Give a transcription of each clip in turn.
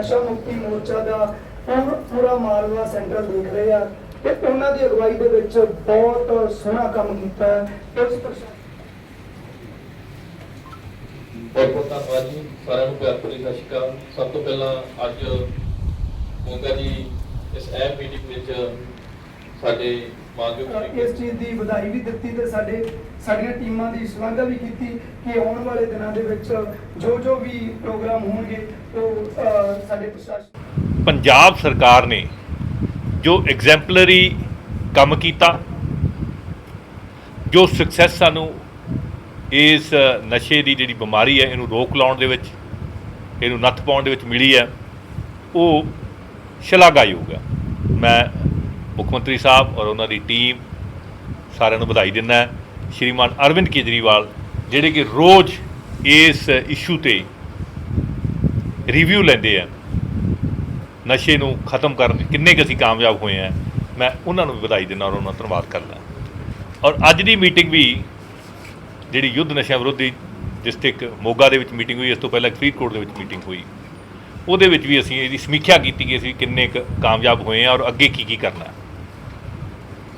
ਨਸ਼ਾ ਮੁਕਤੀ ਮੋਰਚਾ ਦਾ ਪੂਰ- ਮਾਲਵਾ ਸੈਂਟਰ ਦੇਖ ਰਹੇ ਆ ਤੇ ਉਹਨਾਂ ਦੀ ਅਗਵਾਈ ਦੇ ਵਿੱਚ ਬਹੁਤ ਸੋਹਣਾ ਕੰਮ ਕੀਤਾ ਪ੍ਰਸ਼ਾਸਨ ਬਹੁਤ ਬਹੁਤ ਧੰਨਵਾਦ ਜੀ ਸਾਰਿਆਂ ਨੂੰ ਪਿਆਰ ਭਰੀ ਸਤਿ ਸ਼੍ਰੀ ਅਕਾਲ। ਸਭ ਤੋਂ ਪਹਿਲਾਂ ਅੱਜ ਮੋਗਾ ਜੀ ਇਸ ਐਪ ਮੀਟਿੰਗ ਵਿੱਚ ਸਾਡੇ ਮਾਨਯੋਗ ਇਸ ਚੀਜ਼ ਦੀ ਵਧਾਈ ਵੀ ਦਿੱਤੀ ਤੇ ਸਾਡੇ ਸਾਡੀਆਂ ਟੀਮਾਂ ਦੀ ਸ਼ਲਾਘਾ ਵੀ ਕੀਤੀ ਕਿ ਆਉਣ ਵਾਲੇ ਦਿਨਾਂ ਦੇ ਵਿੱਚ ਜੋ ਜੋ ਵੀ ਪ੍ਰੋਗਰਾਮ ਹੋਣਗੇ ਉਹ ਸਾਡੇ ਪ੍ਰਸ਼ਾਸਨ। ਪੰਜਾਬ ਸਰਕਾਰ ਨੇ ਜੋ ਐਗਜ਼ੈਂਪਲਰੀ ਕੰਮ ਕੀਤਾ, ਜੋ ਸਕਸੈਸ ਸਾਨੂੰ ਇਸ ਨਸ਼ੇ ਦੀ ਜਿਹੜੀ ਬਿਮਾਰੀ ਹੈ, ਇਹਨੂੰ ਰੋਕ ਲਾਉਣ ਦੇ ਵਿੱਚ, ਇਹਨੂੰ ਨੱਥ ਪਾਉਣ ਦੇ ਵਿੱਚ ਮਿਲੀ ਹੈ, ਉਹ ਸ਼ਲਾਘਾਯੋਗ ਹੈ। ਮੈਂ ਮੁੱਖ ਮੰਤਰੀ ਸਾਹਿਬ ਔਰ ਉਹਨਾਂ ਦੀ ਟੀਮ ਸਾਰਿਆਂ ਨੂੰ ਵਧਾਈ ਦਿੰਦਾ ਸ਼੍ਰੀਮਾਨ ਅਰਵਿੰਦ ਕੇਜਰੀਵਾਲ, ਜਿਹੜੇ ਕਿ ਰੋਜ਼ ਇਸ ਇਸ਼ੂ ਤੇ ਰਿਵਿਊ ਲੈਂਦੇ ਆ ਨਸ਼ੇ ਨੂੰ ਖਤਮ ਕਰਨ 'ਚ ਕਿੰਨੇ ਕੁ ਅਸੀਂ ਕਾਮਯਾਬ ਹੋਏ ਆ, ਮੈਂ ਉਹਨਾਂ ਨੂੰ ਵਧਾਈ ਦਿੰਦਾ ਔਰ ਉਹਨਾਂ ਦਾ ਧੰਨਵਾਦ ਕਰਦਾ। ਔਰ ਅੱਜ ਦੀ ਮੀਟਿੰਗ ਵੀ ਜਿਹੜੀ ਯੁੱਧ ਨਸ਼ਿਆਂ ਵਿਰੋਧੀ ਡਿਸਟ੍ਰਿਕਟ ਮੋਗਾ ਦੇ ਵਿੱਚ ਮੀਟਿੰਗ ਹੋਈ, ਇਸ ਤੋਂ ਪਹਿਲਾਂ ਫਰੀਦਕੋਟ ਦੇ ਵਿੱਚ ਮੀਟਿੰਗ ਹੋਈ। ਉਹਦੇ ਵਿੱਚ ਵੀ ਅਸੀਂ ਇਹਦੀ ਸਮੀਖਿਆ ਕੀਤੀ ਕਿ ਅਸੀਂ ਕਿੰਨੇ ਕੁ ਕਾਮਯਾਬ ਹੋਏ ਆ ਔਰ ਅੱਗੇ ਕੀ ਕੀ ਕਰਨਾ।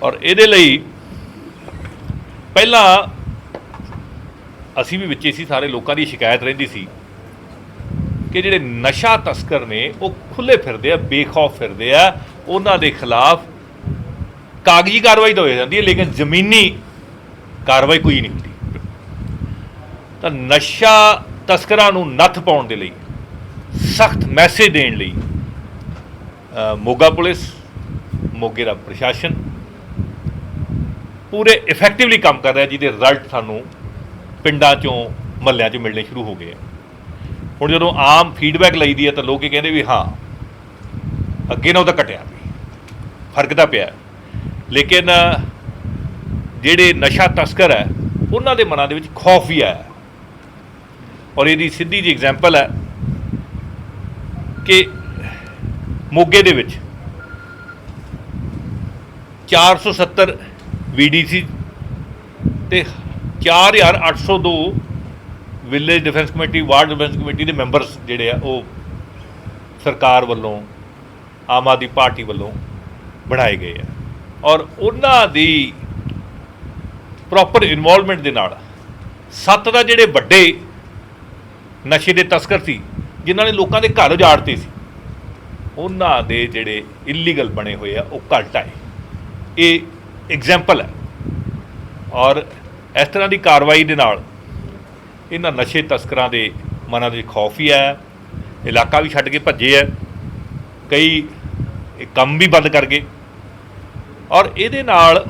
ਔਰ ਇਹਦੇ ਲਈ ਪਹਿਲਾਂ ਅਸੀਂ ਵੀ ਵਿੱਚੇ ਸੀ, ਸਾਰੇ ਲੋਕਾਂ ਦੀ ਸ਼ਿਕਾਇਤ ਰਹਿੰਦੀ ਸੀ ਕਿ ਜਿਹੜੇ ਨਸ਼ਾ ਤਸਕਰ ਨੇ, ਉਹ ਖੁੱਲੇ ਫਿਰਦੇ ਆ, ਬੇਖੌਫ ਫਿਰਦੇ ਆ। ਉਹਨਾਂ ਦੇ ਖਿਲਾਫ ਕਾਗਜ਼ੀ ਕਾਰਵਾਈ ਤਾਂ ਹੋ ਜਾਂਦੀ ਹੈ, ਲੇਕਿਨ ਜ਼ਮੀਨੀ ਕਾਰਵਾਈ ਕੋਈ ਨਹੀਂ ਹੁੰਦੀ। ਤਾਂ ਨਸ਼ਾ ਤਸਕਰਾਂ ਨੂੰ ਨੱਥ ਪਾਉਣ ਦੇ ਲਈ, ਸਖਤ ਮੈਸੇਜ ਦੇਣ ਲਈ ਮੋਗਾ ਪੁਲਿਸ, ਮੋਗੇ ਦਾ ਪ੍ਰਸ਼ਾਸਨ ਪੂਰੇ ਇਫੈਕਟਿਵਲੀ ਕੰਮ ਕਰ ਰਿਹਾ, ਜਿਹਦੇ ਰਿਜ਼ਲਟ ਸਾਨੂੰ ਪਿੰਡਾਂ ਚੋਂ, ਮਹੱਲਿਆਂ 'ਚ ਮਿਲਣੇ ਸ਼ੁਰੂ ਹੋ ਗਏ ਆ। ਹੁਣ ਜਦੋਂ ਆਮ ਫੀਡਬੈਕ ਲਈਦੀ ਹੈ ਤਾਂ ਲੋਕ ਇਹ ਕਹਿੰਦੇ ਵੀ ਹਾਂ, ਅੱਗੇ ਨਾਲੋਂ ਤਾਂ ਘਟਿਆ ਵੀ, ਫ਼ਰਕ ਤਾਂ ਪਿਆ। ਲੇਕਿਨ ਜਿਹੜੇ ਨਸ਼ਾ ਤਸਕਰ ਹੈ, ਉਹਨਾਂ ਦੇ ਮਨਾਂ ਦੇ ਵਿੱਚ ਖੌਫ ਵੀ ਆਇਆ। ਔਰ ਇਹਦੀ ਸਿੱਧੀ ਜੀ ਐਗਜ਼ਾਮਪਲ ਹੈ ਕਿ ਮੋਗੇ ਦੇ ਵਿੱਚ 470 ਵੀਡੀਸੀ ਤੇ 4802 village defence committee ward defence committee ਦੇ ਮੈਂਬਰਸ ਜਿਹੜੇ ਆ, ਉਹ ਸਰਕਾਰ ਵੱਲੋਂ, ਆਮ ਆਦਮੀ ਪਾਰਟੀ ਵੱਲੋਂ ਬਣਾਏ ਗਏ ਆ। ਔਰ ਉਹਨਾਂ ਦੀ ਪ੍ਰੋਪਰ ਇਨਵੋਲਵਮੈਂਟ ਦੇ ਨਾਲ ਸੱਤ ਦਾ ਜਿਹੜੇ ਵੱਡੇ ਨਸ਼ੇ ਦੇ ਤਸਕਰ ਸੀ, ਜਿਨ੍ਹਾਂ ਨੇ ਲੋਕਾਂ ਦੇ ਘਰ ਉਜਾੜਤੇ ਸੀ, ਉਹਨਾਂ ਦੇ ਜਿਹੜੇ ਇਲੀਗਲ ਬਣੇ ਹੋਏ ਆ, ਉਹ ਘੱਟ ਆਏ। ਇਹ ਐਗਜ਼ਾਮਪਲ ਹੈ। ਔਰ ਇਸ ਤਰ੍ਹਾਂ ਦੀ ਕਾਰਵਾਈ ਦੇ ਨਾਲ ਇਹਨਾਂ ਨਸ਼ੇ ਤਸਕਰਾਂ ਦੇ ਮਨਾਂ ਦੇ ਵਿੱਚ ਖੌਫ ਹੀ ਆਇਆ ਇਲਾਕਾ ਵੀ ਛੱਡ ਕੇ ਭੱਜੇ ਹੈ। ਕਈ ਕੰਮ ਵੀ ਬੰਦ ਕਰ ਗਏ। ਔਰ ਇਹਦੇ ਨਾਲ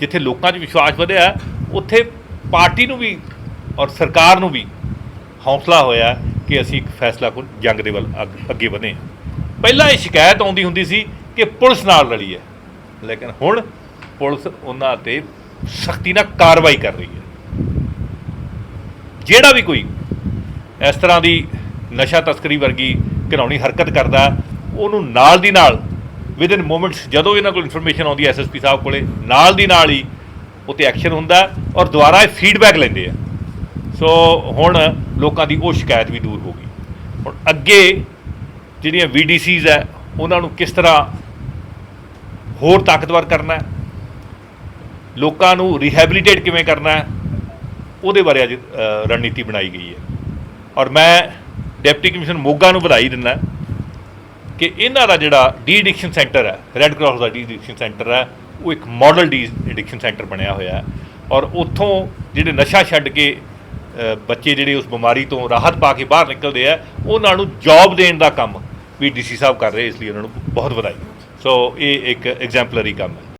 ਜਿੱਥੇ ਲੋਕਾਂ 'ਚ ਵਿਸ਼ਵਾਸ ਵਧਿਆ, ਉੱਥੇ ਪਾਰਟੀ ਨੂੰ ਵੀ ਔਰ ਸਰਕਾਰ ਨੂੰ ਵੀ ਹੌਸਲਾ ਹੋਇਆ ਕਿ ਅਸੀਂ ਇੱਕ ਫੈਸਲਾ ਕੋਲ ਜੰਗ ਦੇ ਵੱਲ ਅੱਗ- ਅੱਗੇ ਵਧੇ ਪਹਿਲਾਂ ਇਹ ਸ਼ਿਕਾਇਤ ਆਉਂਦੀ ਹੁੰਦੀ ਸੀ ਕਿ ਪੁਲਿਸ ਨਾਲ ਲੜੀ ਹੈ। ਲੇਕਿਨ ਹੁਣ ਪੁਲਿਸ ਉਹਨਾਂ ਤੇ ਸਖਤੀ ਨਾਲ ਕਾਰਵਾਈ ਕਰ ਰਹੀ ਹੈ। ਜਿਹੜਾ ਵੀ ਕੋਈ ਇਸ ਤਰ੍ਹਾਂ ਦੀ ਨਸ਼ਾ ਤਸਕਰੀ ਵਰਗੀ ਘਿਰਾਉਣੀ ਹਰਕਤ ਕਰਦਾ, ਉਹਨੂੰ ਨਾਲ ਦੀ ਨਾਲ ਵਿਦ ਮੂਮੈਂਟਸ ਜਦੋਂ ਇਹਨਾਂ ਕੋਲ ਇਨਫੋਰਮੇਸ਼ਨ ਆਉਂਦੀ ਹੈ ਐਸਐਸਪੀ ਸਾਹਿਬ ਕੋਲੇ, ਨਾਲ ਦੀ ਨਾਲ ਹੀ ਉੱਤੇ ਐਕਸ਼ਨ ਹੁੰਦਾ ਔਰ ਦੁਬਾਰਾ ਇਹ ਫੀਡਬੈਕ ਲੈਂਦੇ ਆ। ਸੋ ਹੁਣ ਲੋਕਾਂ ਦੀ ਉਹ ਸ਼ਿਕਾਇਤ ਵੀ ਦੂਰ ਹੋ ਗਈ। ਹੁਣ ਅੱਗੇ ਜਿਹੜੀਆਂ ਵੀਡੀਸੀਜ਼ ਹੈ, ਉਹਨਾਂ ਨੂੰ ਕਿਸ ਤਰ੍ਹਾਂ ਹੋਰ ਤਾਕਤਵਰ ਕਰਨਾ ਹੈ? ਲੋਕਾਂ ਨੂੰ ਰਿਹੈਬਿਲਿਟੇਟ ਕਿਵੇਂ ਕਰਨਾ ਹੈ? ਉਹਦੇ ਬਾਰੇ ਅੱਜ ਰਣਨੀਤੀ ਬਣਾਈ ਗਈ ਹੈ। ਔਰ ਮੈਂ ਡਿਪਟੀ ਕਮਿਸ਼ਨ ਮੋਗਾ ਨੂੰ ਵਧਾਈ ਦਿੰਦਾ ਕਿ ਇਹਨਾਂ ਦਾ ਜਿਹੜਾ ਡੀ ਐਡਿਕਸ਼ਨ ਸੈਂਟਰ ਹੈ, ਰੈੱਡ ਕਰਾਸ ਦਾ ਡੀ ਐਡਿਕਸ਼ਨ ਸੈਂਟਰ ਹੈ, ਉਹ ਇੱਕ ਮਾਡਲ ਡੀ ਐਡਿਕਸ਼ਨ ਸੈਂਟਰ ਬਣਿਆ ਹੋਇਆ ਹੈ। ਔਰ ਉੱਥੋਂ ਜਿਹੜੇ ਨਸ਼ਾ ਛੱਡ ਕੇ ਬੱਚੇ ਜਿਹੜੇ ਉਸ ਬਿਮਾਰੀ ਤੋਂ ਰਾਹਤ ਪਾ ਕੇ ਬਾਹਰ ਨਿਕਲਦੇ ਆ, ਉਹਨਾਂ ਨੂੰ ਜੌਬ ਦੇਣ ਦਾ ਕੰਮ ਵੀ ਡੀਸੀ ਸਾਹਿਬ ਕਰ ਰਹੇ ਇਸ ਲਈ ਉਹਨਾਂ ਨੂੰ ਬਹੁਤ ਵਧਾਈ ਸੋ ਇਹ ਇੱਕ ਐਗਜ਼ੈਂਪਲਰੀ ਕੰਮ ਹੈ।